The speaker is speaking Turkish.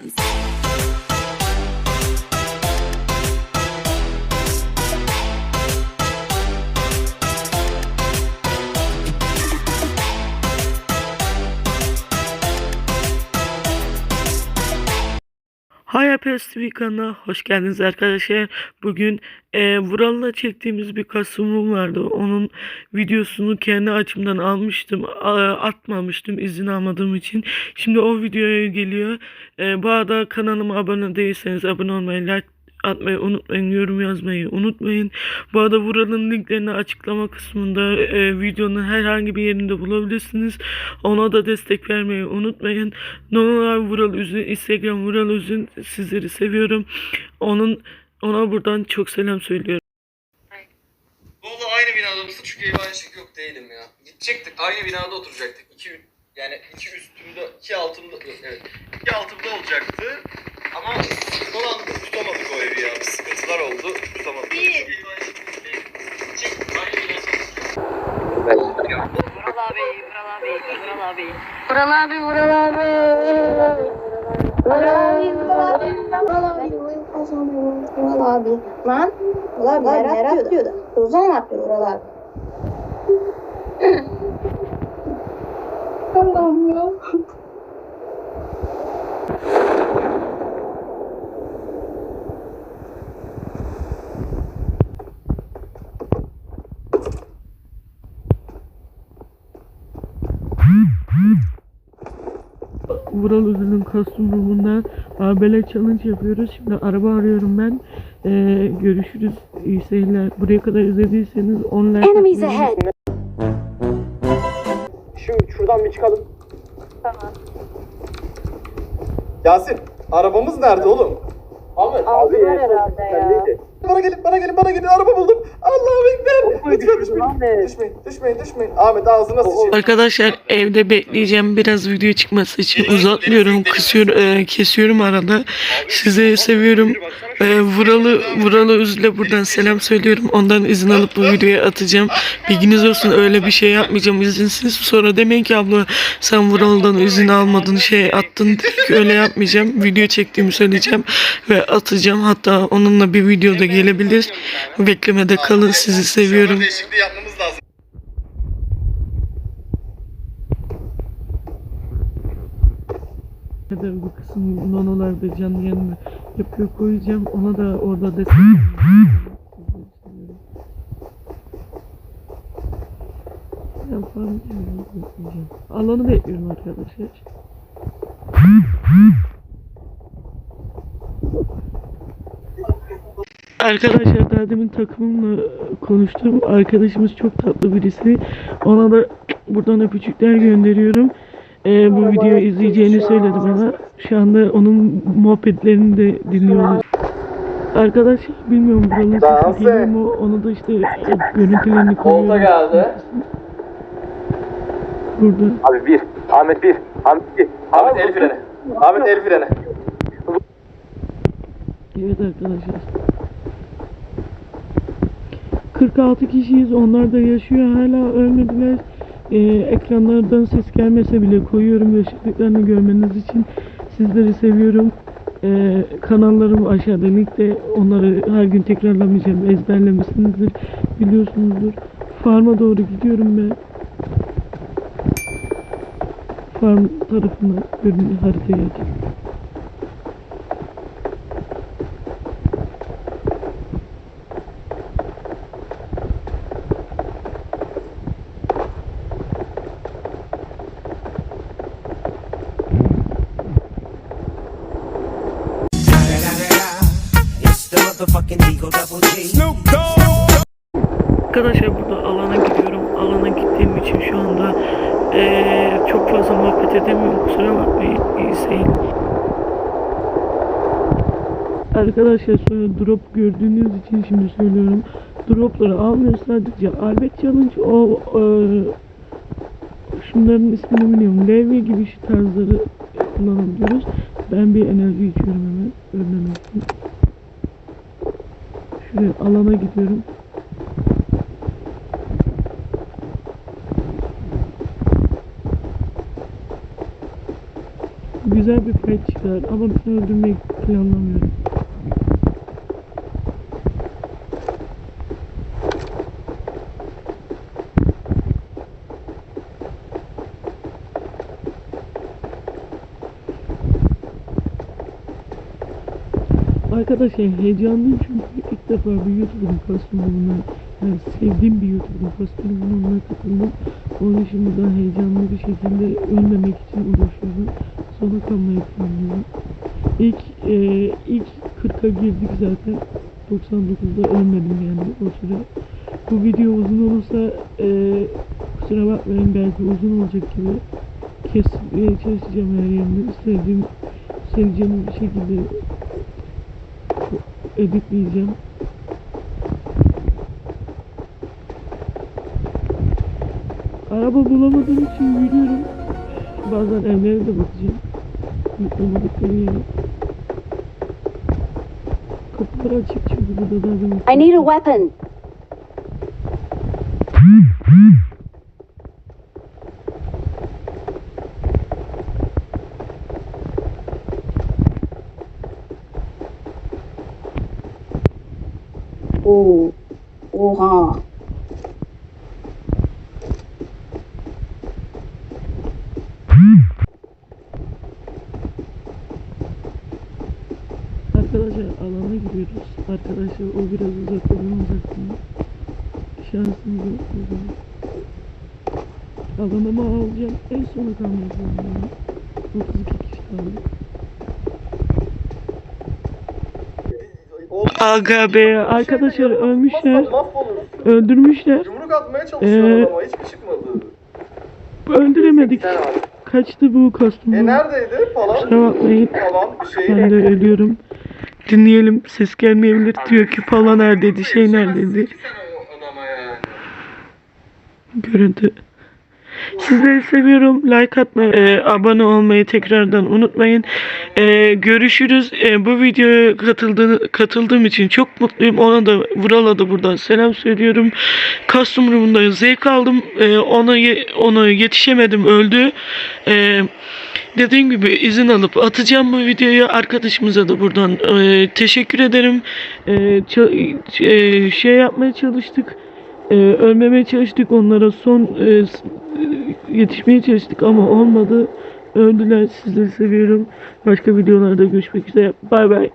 brands. Hay Apes TV kanalına hoş geldiniz arkadaşlar. Bugün e, Vural'la çektiğimiz bir kasımım vardı. Onun videosunu kendi açımdan almıştım. atmamıştım izin almadığım için. Şimdi o videoya geliyor. E, bu arada kanalıma abone değilseniz abone olmayı, like atmayı unutmayın, yorum yazmayı unutmayın. Bu arada Vural'ın linklerini açıklama kısmında e, videonun herhangi bir yerinde bulabilirsiniz. Ona da destek vermeyi unutmayın. Normal Vural Üzün, Instagram Vural Üzün sizleri seviyorum. Onun ona buradan çok selam söylüyorum. Bolu aynı binada mısın? Çünkü ev aynı şey yok değilim ya. Gidecektik aynı binada oturacaktık. İki, yani iki üstümde, iki altımda, evet. İki altımda olacaktı. Vural abi, Vural abi. Vural abi, Vural abi. Vural abi, Vural abi. Lan, Vural abi nereye atlıyor da? Uzun mu atlıyor Vural abi? Allah'ım ya. Vural Üzül'ün kostüm rumundan ABL challenge yapıyoruz. Şimdi araba arıyorum ben. Ee, görüşürüz. İyi seyirler. Buraya kadar izlediyseniz online Enemies ahead. Şu şuradan bir çıkalım. Tamam. Yasin, arabamız nerede oğlum? Ahmet, abi herhalde ya. Bana gelin, bana gelin, bana gelin. Araba buldum. Allahu Ekber. Lütfen düşmeyin. Düşmeyin, düşmeyin, düşmeyin. Ahmet ağzına sıçayım. Arkadaşlar evde bekleyeceğim biraz video çıkması için uzatmıyorum kısıyorum e, kesiyorum arada sizi seviyorum e, Vuralı Vuralı Üzül'e buradan selam söylüyorum. Ondan izin alıp bu videoyu atacağım. Bilginiz olsun öyle bir şey yapmayacağım. İzinsiz. Sonra demeyin ki abla sen Vuralı'dan izin almadın şey attın. Öyle yapmayacağım. Video çektiğimi söyleyeceğim ve atacağım. Hatta onunla bir videoda gelebilir. Beklemede kalın. Sizi seviyorum. Bu kısım nonolarda canlı yanına yapıyor koyacağım. Ona da orada Yapalım. bekleyeceğim. Alanı bekliyorum arkadaşlar. Arkadaşlar daha demin takımımla konuştum. Arkadaşımız çok tatlı birisi. Ona da buradan öpücükler gönderiyorum. Ee, bu videoyu izleyeceğini söyledi bana. Şu anda onun muhabbetlerini de dinliyoruz. Arkadaşlar bilmiyorum buranın sesi geliyor mu? Onu da işte e, görüntülerini koyuyorum. geldi. Burada. Abi bir. Ahmet bir. Ahmet bir. Ahmet el freni. Ahmet el freni. Evet arkadaşlar. 46 kişiyiz. Onlar da yaşıyor. Hala ölmediler. Ee, ekranlardan ses gelmese bile koyuyorum yaşadıklarını görmeniz için. Sizleri seviyorum. Ee, kanallarım aşağıda linkte. Onları her gün tekrarlamayacağım. Ezberlemişsinizdir. Biliyorsunuzdur. Farm'a doğru gidiyorum ben. Farm tarafına görün haritaya açayım. Motherfucking Eagle Double G. Arkadaşlar burada alana gidiyorum. Alana gittiğim için şu anda eee, çok fazla muhabbet edemiyorum. Kusura bakmayın. Seyirler. Arkadaşlar sonra drop gördüğünüz için şimdi söylüyorum. Dropları almıyor sadece Albert Challenge o eee, şunların ismini bilmiyorum. Levye gibi şu tarzları kullanabiliyoruz. Ben bir enerji içiyorum hemen. Ölmemek Şuraya alana gidiyorum. Bir güzel bir fight çıkar ama ben öldürmeyi planlamıyorum. Arkadaşlar heyecanlıyım çünkü ilk defa bir YouTuber'ın kostümüne yani sevdiğim bir YouTuber'ın kostümüne katıldım. Onun için buradan heyecanlı bir şekilde ölmemek için uğraşıyorum. Sona kalmayı planlıyorum. İlk, e, ilk 40'a girdik zaten. 99'da ölmedim yani o süre. Bu video uzun olursa e, kusura bakmayın belki uzun olacak gibi kesmeye çalışacağım her yerini. Sevdiğim, seveceğim bir şekilde editleyeceğim. Araba bulamadığım için yürüyorum. Bazen evlere de bakacağım. Bulamadıkları yere. Kapılar açık çünkü burada da. I need a weapon. Oo. Oha. Arkadaşlar alana gidiyoruz. Arkadaşlar o biraz uzak olan uzaktan. Şansımızı bakıyoruz. Alanımı alacağım. En sona kalmak zorundayım. 32 kişi kaldı. Aga be arkadaşlar ölmüşler. Öldürmüşler. Yumruk atmaya çalışıyor Ee, ama hiçbir çıkmadı. Öldüremedik. Kaçtı bu kostüm. E neredeydi falan? Kusura bakmayın. Falan bir şey. Ben de ölüyorum. Dinleyelim. Ses gelmeyebilir. Diyor ki falan neredeydi, şey neredeydi. Sen o adama yani. Görüntü. Sizleri seviyorum. Like atmayı, e, abone olmayı tekrardan unutmayın. E, görüşürüz. E, bu videoya katıldığı, katıldığım için çok mutluyum. Ona da Vural'a da buradan selam söylüyorum. Custom Room'da zevk aldım. E, ona ona yetişemedim. Öldü. E, dediğim gibi izin alıp atacağım bu videoyu. Arkadaşımıza da buradan e, teşekkür ederim. E, e, şey yapmaya çalıştık. Ee, ölmemeye çalıştık onlara son e, yetişmeye çalıştık ama olmadı. Öldüler. Sizleri seviyorum. Başka videolarda görüşmek üzere. Bay bay.